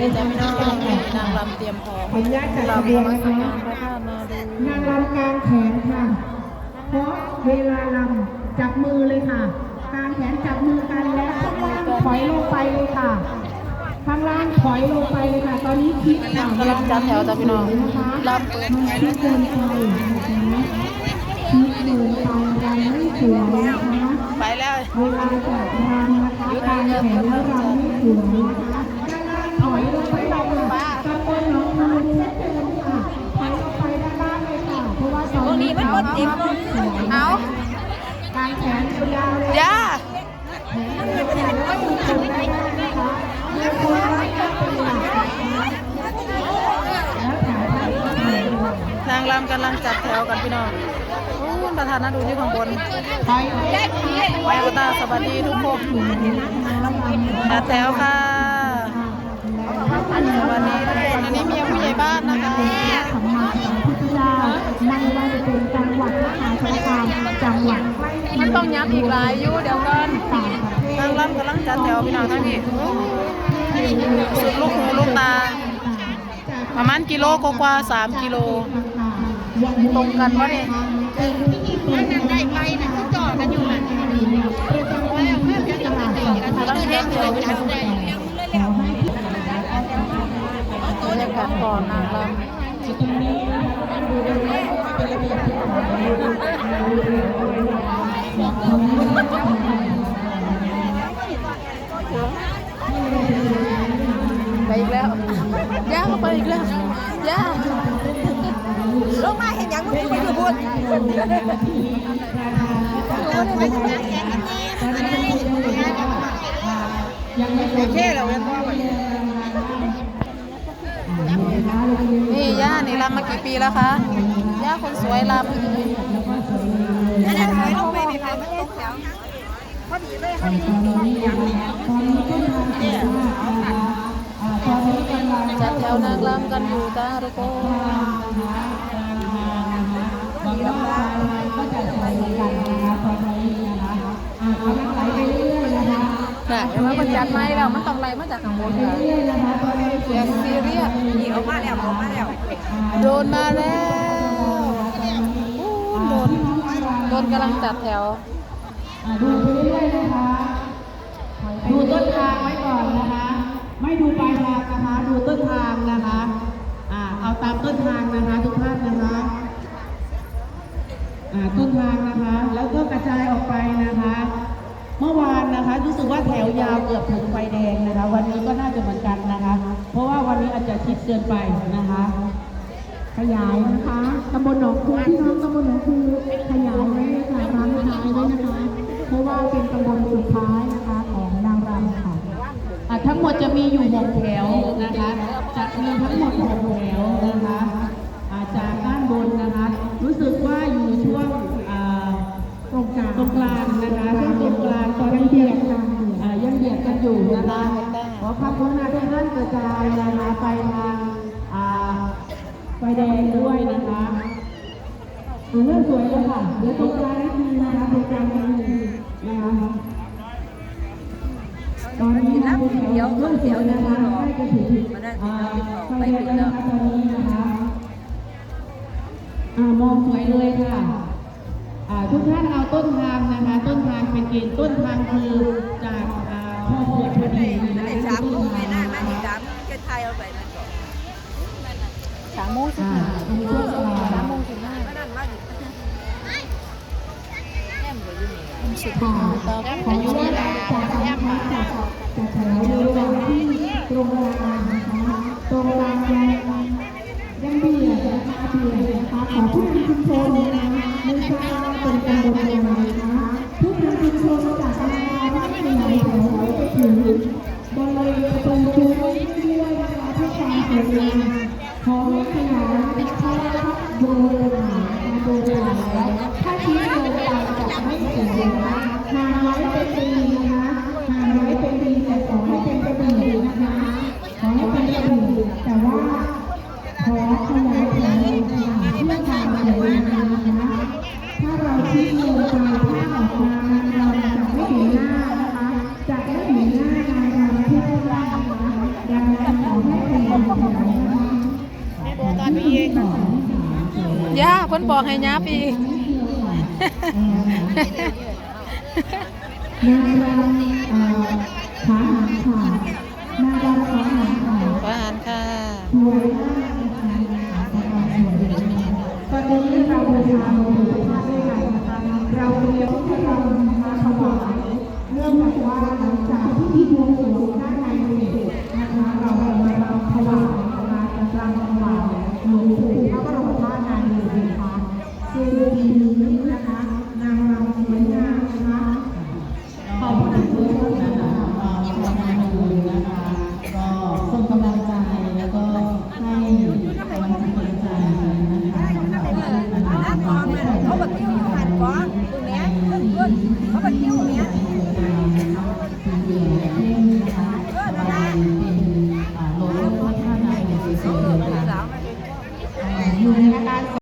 นี่จะไม่น้องนางรำเตรียมพร้อมขออนุญาตจัดรำระเบียงมานะสคะงานพระธาตุนาดูนางรำกลางแขนค่ะ เพราะเวลารำจับมือเลยค่ะ กลางแขนจับมือกันแล้วข้างล่างถอยลงไปเลยค่ะ ข้างล่างถอยลงไปเลยค่ะ ตอนนี้คิดค่ะกำลังจัดแถวจ้ะพี่น้องนะคะรำเปิดมันคิดเกินไปนะคะคิดเกินไปรำไม่สวยนะคะไปแล้วเวลาจัดงานนะคะการแข่งแล้วเราไม่สวย นี้มันก็เต็มเลยเอาการแข่งจ้านางรำกันร่ายภางรำกำลังจัดแถวกันพี่น้องโอ้ยประธานน่าดูอยู่ข้างบนไปเลยแม่กตาสวัสดีทุกคนจัดแถวค่ะ มันต้องย้ำอีกหลายอยู่เดี๋ยวก่อนต่างประเทศนางรำกำลังจัดแถวพี่น้องทั้งนี้สุดลูกหูลูกตา ประมาณกิโลกว่าๆสามกิโล ตรงกันวะเนี่ยนั่นได้ไปนะเขาจอดกันอยู่น่ะกำลังเทสแถวพี่น้องบรรยากาศก่อนนางรำ ไปอีกแล้ว ย่าเขาไปอีกแล้ว ย่าลงมาเห็นยังมึงไปอยู่บนโอเคแล้วเว้ยนี่ย่านี่รำมากี่ปีแล้วคะ ย่าคนสวยรำอันนั้นถอยลงไป ไหมคะมันตกแถวพอดีเลยพอดีจัดแถวนางรำกันอยู่จ้าทุกคนน่ะเห็นว่ามันจัดไม้แล้วมันต้องไล่มาจากข้างบนค่ะเสียงซีเรียสนี่ออกมาแล้วออกมาแล้วโดนมาแล้ว โดนกำลังจัดแถว ดูไปเรื่อยๆนะคะ ดูต้นทางไว้ก่อนนะคะ ไม่ดูปลายทางนะคะ ดูต้นทางนะคะ อ่า เอาตามต้นทางนะคะทุกท่านนะคะ อ่า ต้นทางนะคะ แล้วก็กระจายออกไปนะคะ เมื่อวานนะคะ รู้สึกว่าแถวยาวเกือบถึงไฟแดงนะคะ วันนี้ก็น่าจะเหมือนกันนะคะ เพราะว่าวันนี้อาจจะชิดเกินไปนะคะ ขยายนะคะตำบลหนองคูพี่น้องตำบลหนองคูขยายไว้เลยค่ะร้านขายไว้นะคะ เพราะว่าเป็นตำบลสุดท้ายนะคะของนางรำค่ะอะทั้งหมดจะมีอยู่หกแถวนะคะ จะมีทั้งหมดหกแถวนะคะอ่าจากด้านบนนะคะ รู้สึกว่าอยู่ช่วงอ่าตรงกลางตรงกลางนะคะช่วงตรงกลางตอนนี้ยังอ่ายังเบียดกันอยู่นะคะขอความกรุณาทุกท่านกระจายนะคะไปทางอ่า ไฟแดงด้วยนะคะอ่าเริ่มสวยแล้วค่ะเดี๋ยวตรงกลางนิดนึงนะคะตรงกลางนิดนึงนะคะตอนนี้นะคุณเดี๋ยวเริ่มสวยนะคะใกล้จะถึงอ่าไฟแดงแล้วนะคะตอนนี้นะคะอ่ามองสวยเลยค่ะอ่าทุกท่านเอาต้นทางนะคะ ต้นทางเป็นเกณฑ์ต้นทางคือจากอ่าพ่อปวดพอดีนะไอ้คะสามต้โมนงไปทาง สามจะไทยเอาไปนั่นก่อนสามโมงสิบอ่าห้าตรงช่วงกลางสามโมงสิบห้ามานั่นมาอยู่สุดค่ะต่อขออนุญาตจากสายพัฒน์จากจากแถวบริเวณที่ตรงกลางนะคะตรงกลางยังยังเบียดนะคะเบียดนะคะขอผู้นำชุมชนนะคะไม่ทราบว่าเป็นตำบลอะไรนะคะผู้นำชุมชนจากตำบลที่ขยายแถวไปถึงบริเวณประตูชูไว้เรื่อยๆนะคะเพื่อความสวยงาม ของขยายนะคะโดยหาโดยหลายถ้าชี้โดยไปจะไม่สวยนะคะห่างไว้เป็นปีนะคะห่างไว้เป็นปีแต่ขอให้เป็นกระบี่นะคะขอให้เป็นกระบี่แต่ว่า ย่าคนบอกให้ย่าปีนาหันค่ะก็จะมีเราบูชา